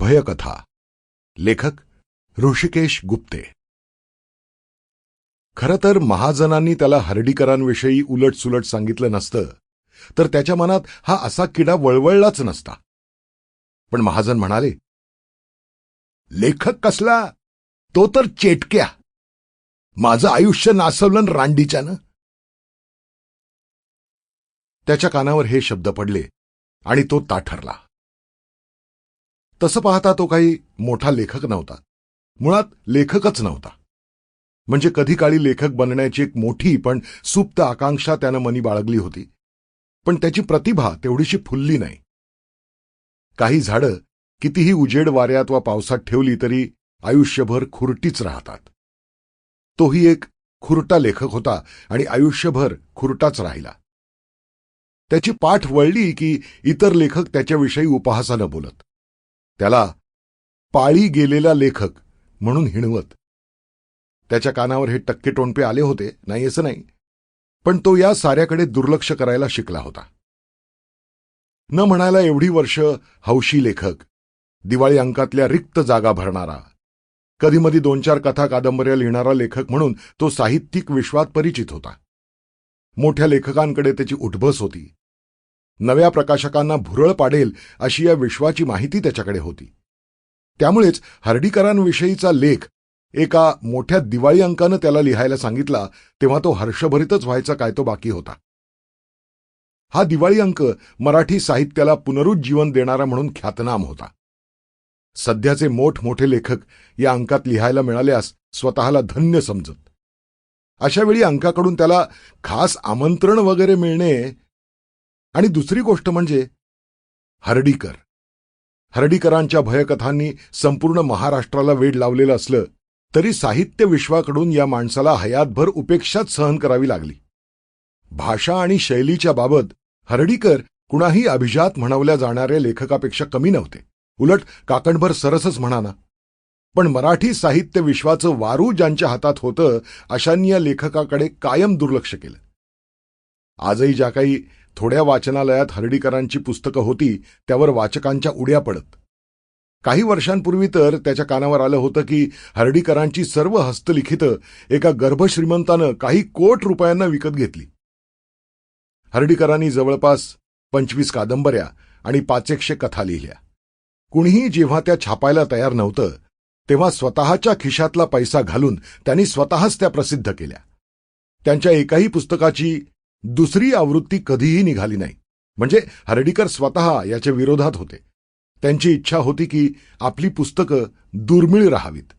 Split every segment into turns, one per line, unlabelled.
भयकथा. लेखक ऋषिकेश गुप्ते. खरं तर महाजनांनी त्याला हर्डीकरांविषयी उलटसुलट सांगितलं नसतं तर त्याच्या मनात हा असा किडा वळवळलाच नसता. पण महाजन म्हणाले लेखक कसला? तो तर चेटक्या. माझं आयुष्य नासवलं रांडीच्यानं. त्याच्या कानावर हे शब्द पडले आणि तो ताठरला. तसं पाहता तो काही मोठा लेखक नव्हता. मुळात लेखकच नव्हता. म्हणजे कधी काळी लेखक बनण्याची एक मोठी पण सुप्त आकांक्षा त्यानं मनी बाळगली होती. पण त्याची प्रतिभा तेवढीशी फुलली नाही. काही झाडं कितीही उजेड वाऱ्यात वा पावसात ठेवली तरी आयुष्यभर खुरटीच राहतात. तोही एक खुरटा लेखक होता आणि आयुष्यभर खुरटाच राहिला. त्याची पाठ वळली की इतर लेखक त्याच्याविषयी उपहासानं बोलत. त्याला पाळी गेलेला लेखक म्हणून हिणवत. त्याच्या कानावर हे टक्के टोणपे आले होते नाही असं नाही पण तो या साऱ्याकडे दुर्लक्ष करायला शिकला होता. न म्हणायला एवढी वर्ष हौशी लेखक दिवाळी अंकातल्या रिक्त जागा भरणारा कधीमधी दोन चार कथा कादंबऱ्या लिहिणारा लेखक म्हणून तो साहित्यिक विश्वात परिचित होता. मोठ्या लेखकांकडे त्याची उठबस होती. नव्या प्रकाशकांना भुरळ पाडेल अशी या विश्वाची माहिती त्याच्याकडे होती. त्यामुळेच हर्डीकरांविषयीचा लेख एका मोठ्या दिवाळी अंकानं त्याला लिहायला सांगितला तेव्हा तो हर्षभरितच व्हायचा काय तो बाकी होता. हा दिवाळी अंक मराठी साहित्याला पुनरुज्जीवन देणारा म्हणून ख्यातनाम होता. सध्याचे मोठमोठे लेखक या अंकात लिहायला मिळाल्यास स्वतःला धन्य समजत. अशावेळी अंकाकडून त्याला खास आमंत्रण वगैरे मिळणे आणि दुसरी गोष्ट म्हणजे हर्डीकर. हर्डीकरांच्या भयकथांनी संपूर्ण महाराष्ट्राला वेड लावलेलं असलं तरी साहित्य विश्वाकडून या माणसाला हयातभर उपेक्षाच सहन करावी लागली. भाषा आणि शैलीच्या बाबत हर्डीकर कुणाही अभिजात म्हणवल्या जाणाऱ्या लेखकापेक्षा कमी नव्हते. उलट काकणभर सरसच म्हणाना. पण मराठी साहित्य विश्वाचं वारू ज्यांच्या हातात होतं अशांनी या लेखकाकडे कायम दुर्लक्ष केलं. आजही ज्या काही थोड्या वाचनालयात हर्डीकरांची पुस्तकं होती त्यावर वाचकांच्या उड्या पडत. काही वर्षांपूर्वी तर त्याच्या कानावर आलं होतं की हर्डीकरांची सर्व हस्तलिखितं एका गर्भश्रीमंतानं काही कोट रुपयांना विकत घेतली. हर्डीकरांनी जवळपास पंचवीस कादंबऱ्या आणि पाचेकशे कथा लिहिल्या. कुणीही जेव्हा त्या छापायला तयार नव्हतं तेव्हा स्वतःच्या खिशातला पैसा घालून त्यांनी स्वतःच त्या प्रसिद्ध केल्या. त्यांच्या एकाही पुस्तकाची दुसरी आवृत्ती कधीही निघाली नाही. म्हणजे हर्डीकर स्वतः याच्या विरोधात होते. त्यांची इच्छा होती की आपली पुस्तकं दुर्मिळ राहावीत.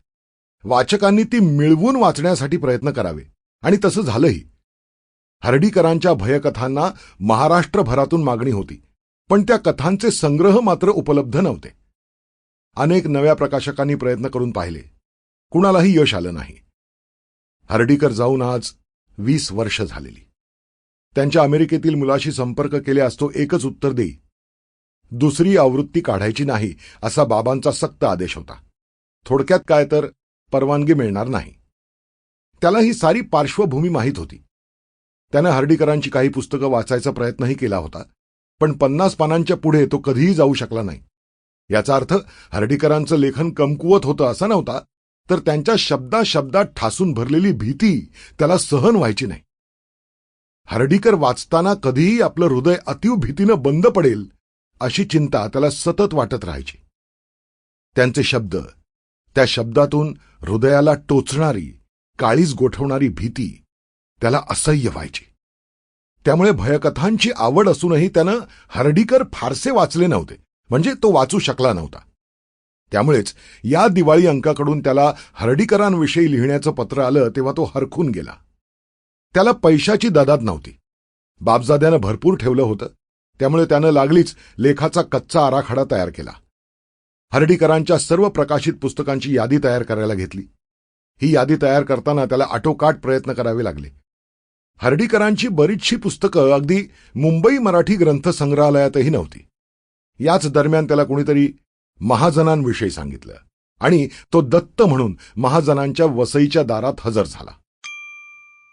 वाचकांनी ती मिळवून वाचण्यासाठी प्रयत्न करावे. आणि तसं झालंही. हर्डीकरांच्या भयकथांना महाराष्ट्रभरातून मागणी होती. पण त्या कथांचे संग्रह मात्र उपलब्ध नव्हते. अनेक नव्या प्रकाशकांनी प्रयत्न करून पाहिले. कुणालाही यश आलं नाही. हर्डीकर जाऊन आज वीस वर्ष झालेली. त्यांच्या अमेरिकेतील मुलाशी संपर्क केल्यास तो एकच उत्तर देई. दुसरी आवृत्ती काढायची नाही असा बाबांचा सक्त आदेश होता. थोडक्यात काय तर परवानगी मिळणार नाही. त्याला ही सारी पार्श्वभूमी माहीत होती. त्यानं हर्डीकरांची काही पुस्तकं वाचायचा प्रयत्नही केला होता पण पन्नास पानांच्या पुढे तो कधीही जाऊ शकला नाही. याचा अर्थ हर्डीकरांचं लेखन कमकुवत होतं असं नव्हता तर त्यांच्या शब्दा शब्दात ठासून भरलेली भीती त्याला सहन व्हायची नाही. हर्डीकर वाचताना कधीही आपलं हृदय अतीव भीतीनं बंद पडेल अशी चिंता त्याला सतत वाटत राहायची. त्यांचे शब्द त्या शब्दातून हृदयाला टोचणारी काळीज गोठवणारी भीती त्याला असह्य व्हायची. त्यामुळे भयकथांची आवड असूनही त्यानं हर्डीकर फारसे वाचले नव्हते म्हणजे तो वाचू शकला नव्हता. त्यामुळेच या दिवाळी अंकाकडून त्याला हर्डीकरांविषयी लिहिण्याचं पत्र आलं तेव्हा तो हरखून गेला. त्याला पैशाची ददात नव्हती. बापजाद्यानं भरपूर ठेवलं होतं. त्यामुळे त्यानं लागलीच लेखाचा कच्चा आराखडा तयार केला. हर्डीकरांच्या सर्व प्रकाशित पुस्तकांची यादी तयार करायला घेतली. ही यादी तयार करताना त्याला आटोकाट प्रयत्न करावे लागले. हर्डीकरांची बरीचशी पुस्तकं अगदी मुंबई मराठी ग्रंथ संग्रहालयातही नव्हती. याच दरम्यान त्याला कोणीतरी महाजनांविषयी सांगितलं आणि तो दत्त म्हणून महाजनांच्या वसईच्या दारात हजर झाला.